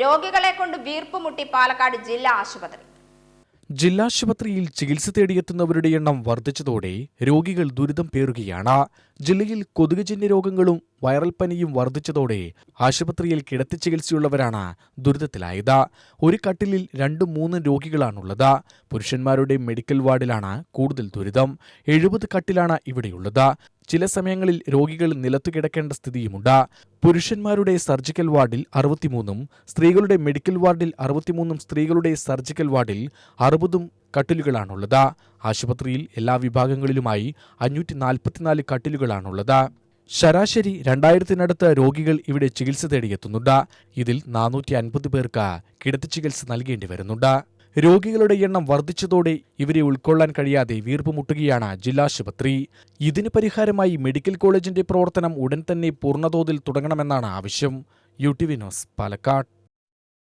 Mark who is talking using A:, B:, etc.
A: രോഗികളെ കൊണ്ട് വീർപ്പുമുട്ടി പാലക്കാട് ജില്ലാ ആശുപത്രി.
B: ജില്ലാശുപത്രിയിൽ ചികിത്സ തേടിയെത്തുന്നവരുടെ എണ്ണം വർദ്ധിച്ചതോടെ രോഗികൾ ദുരിതം പേറുകയാണ്. ജില്ലയിൽ കൊതുകുജന്യ രോഗങ്ങളും വൈറൽ പനിയും വർദ്ധിച്ചതോടെ ആശുപത്രിയിൽ കിടത്തി ചികിത്സയുള്ളവരാണ് ദുരിതത്തിലായത്. ഒരു കട്ടിലിൽ രണ്ടും മൂന്നും രോഗികളാണുള്ളത്. പുരുഷന്മാരുടെ മെഡിക്കൽ വാർഡിലാണ് കൂടുതൽ ദുരിതം. എഴുപത് കട്ടിലാണ് ഇവിടെയുള്ളത്. ചില സമയങ്ങളിൽ രോഗികൾ നിലത്തു കിടക്കേണ്ട സ്ഥിതിയുമുണ്ട്. പുരുഷന്മാരുടെ സർജിക്കൽ വാർഡിൽ അറുപത്തിമൂന്നും സ്ത്രീകളുടെ മെഡിക്കൽ വാർഡിൽ അറുപത്തിമൂന്നും സ്ത്രീകളുടെ സർജിക്കൽ വാർഡിൽ അറുപതും കട്ടിലുകളാണുള്ളത്. ആശുപത്രിയിൽ എല്ലാ വിഭാഗങ്ങളിലുമായി അഞ്ഞൂറ്റി നാൽപ്പത്തിനാല് കട്ടിലുകളാണുള്ളത്. ശരാശരി രണ്ടായിരത്തിനടുത്ത് രോഗികൾ ഇവിടെ ചികിത്സ തേടിയെത്തുന്നുണ്ട്. ഇതിൽ നാനൂറ്റി അൻപത് പേർക്ക് കിടത്തി ചികിത്സ നൽകേണ്ടി വരുന്നുണ്ട്. രോഗികളുടെ എണ്ണം വർദ്ധിച്ചതോടെ ഇവരെ ഉൾക്കൊള്ളാൻ കഴിയാതെ വീർപ്പുമുട്ടുകയാണ് ജില്ലാശുപത്രി. ഇതിന് പരിഹാരമായി മെഡിക്കൽ കോളേജിന്റെ പ്രവർത്തനം ഉടൻ തന്നെ പൂർണതോതിൽ തുടങ്ങണമെന്നാണ് ആവശ്യം. U T V news Palakkad.